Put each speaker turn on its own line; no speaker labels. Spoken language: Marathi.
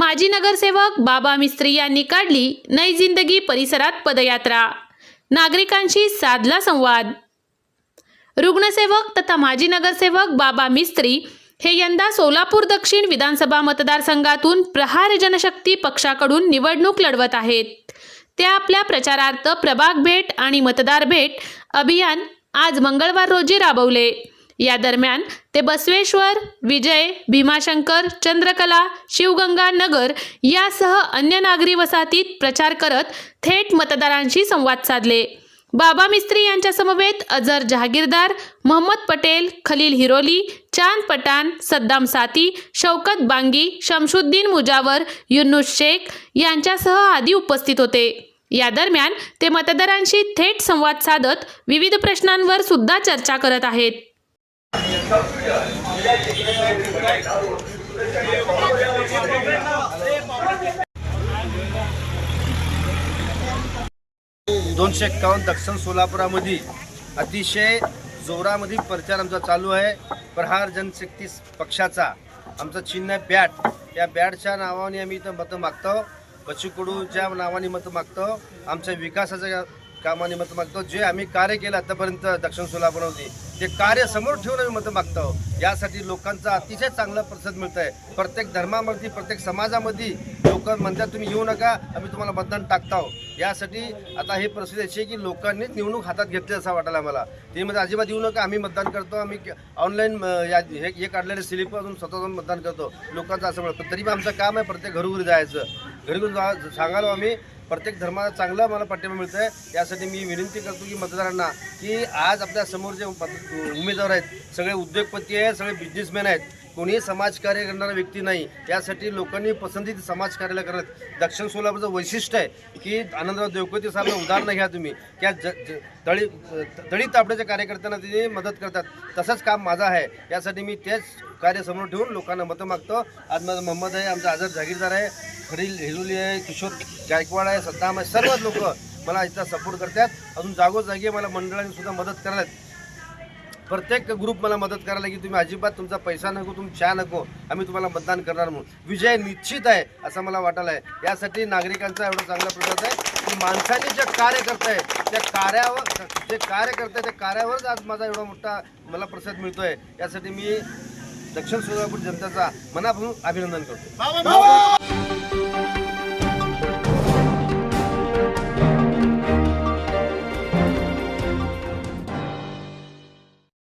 माजी नगरसेवक बाबा मिस्त्री यांनी काढली नई जिंदगी परिसरात पदयात्रा. नागरिकांशी साधला संवाद. रुग्णसेवक तथा माजी नगरसेवक बाबा मिस्त्री हे यंदा सोलापूर दक्षिण विधानसभा मतदारसंघातून प्रहार जनशक्ती पक्षाकडून निवडणूक लढवत आहेत. ते आपल्या प्रचारार्थ प्रभाग भेट आणि मतदार भेट अभियान आज मंगळवार रोजी राबवले. या दरम्यान ते बसवेश्वर विजय भीमाशंकर चंद्रकला शिवगंगा नगर यासह अन्य नागरी वसाहतीत प्रचार करत थेट मतदारांशी संवाद साधले. बाबा मिस्त्री यांच्या समवेत अजर जहागीरदार मोहम्मद पटेल खलील हिरोली चांद पठाण सद्दाम साती शौकत बांगी शमशुद्दीन मुजावर युनुस शेख यांच्यासह आदी उपस्थित होते. या दरम्यान ते मतदारांशी थेट संवाद साधत विविध प्रश्नांवर सुद्धा चर्चा करत आहेत.
दोनशे एक्कावन्न दक्षिण सोलापुरामध्ये अतिशय जोरामध्ये प्रचार आमचा चालू आहे. प्रहार जनशक्ती पक्षाचा आमचं चिन्ह आहे बॅट. या बॅटच्या नावाने आम्ही इथं मतं मागतो. बच्चू कडूच्या नावाने मतं मागतो. आमच्या विकासाच्या कामाने मत मागतो. जे आम्ही कार्य केलं आतापर्यंत दक्षिण सोलापूरमध्ये ते कार्य समोर ठेवून आम्ही मतं मागतो. यासाठी लोकांचा अतिशय चांगला प्रतिसाद मिळत आहे प्रत्येक धर्मामध्ये प्रत्येक समाजामध्ये लोक म्हणतात तुम्ही येऊ नका आम्ही तुम्हाला मतदान टाकतो यासाठी आता हे परिस्थिती अशी आहे की लोकांनीच निवडणूक हातात घेतली असं वाटायला आम्हाला. ते म्हणजे अजिबात येऊ नका आम्ही मतदान करतो आम्ही ऑनलाईन या हे हे काढलेले स्लिप अजून स्वतः मतदान करतो. लोकांचं असं म्हणतं तरी पण आमचं काम आहे प्रत्येक घरोघरी जायचं. घरी घेऊन जा सांगालो आम्ही प्रत्येक धर्माला चांगला मला पाठिंबा मिळतं आहे यासाठी मी विनंती करतो की मतदारांना की आज आपल्यासमोर जे उमेदवार आहेत सगळे उद्योगपती आहेत सगळे बिझनेसमॅन आहेत कोणीही समाजकार्य करणारा व्यक्ती नाही. त्यासाठी लोकांनी पसंती समाजकार्याला करत दक्षिण सोलापूरचं वैशिष्ट्य आहे की आनंदराव देवकोती साहेब उदाहरणं घ्या तुम्ही. त्या ज दळी दळी तापड्याच्या कार्यकर्त्यांना ते मदत करतात. तसंच काम माझं आहे. यासाठी मी तेच कार्य समोर ठेवून लोकांना मतं मागतो. आज माझा मोहम्मद आहे आमचा आझाद जागीरदार आहे खडील हिरुली आहे किशोर गायकवाड आहे सद्दाम आहे. सर्वच लोक मला इथं सपोर्ट करतात. अजून जागोजागी मला मंडळांनी सुद्धा मदत करतात. प्रत्येक ग्रुप मला मदत करायला की तुम्ही अजिबात तुमचा पैसा नको तुम्ही चहा नको आम्ही तुम्हाला मतदान करणार म्हणून. विजय निश्चित आहे असं मला वाटायला आहे. यासाठी नागरिकांचा एवढा चांगला प्रसाद आहे की माणसाने जे कार्य करताय त्या कार्यावर जे कार्य करताय त्या कार्यावरच आज माझा एवढा मोठा मला प्रतिसाद मिळतोय. यासाठी मी दक्षिण सोलापूर जनतेचा मनापासून अभिनंदन करतो.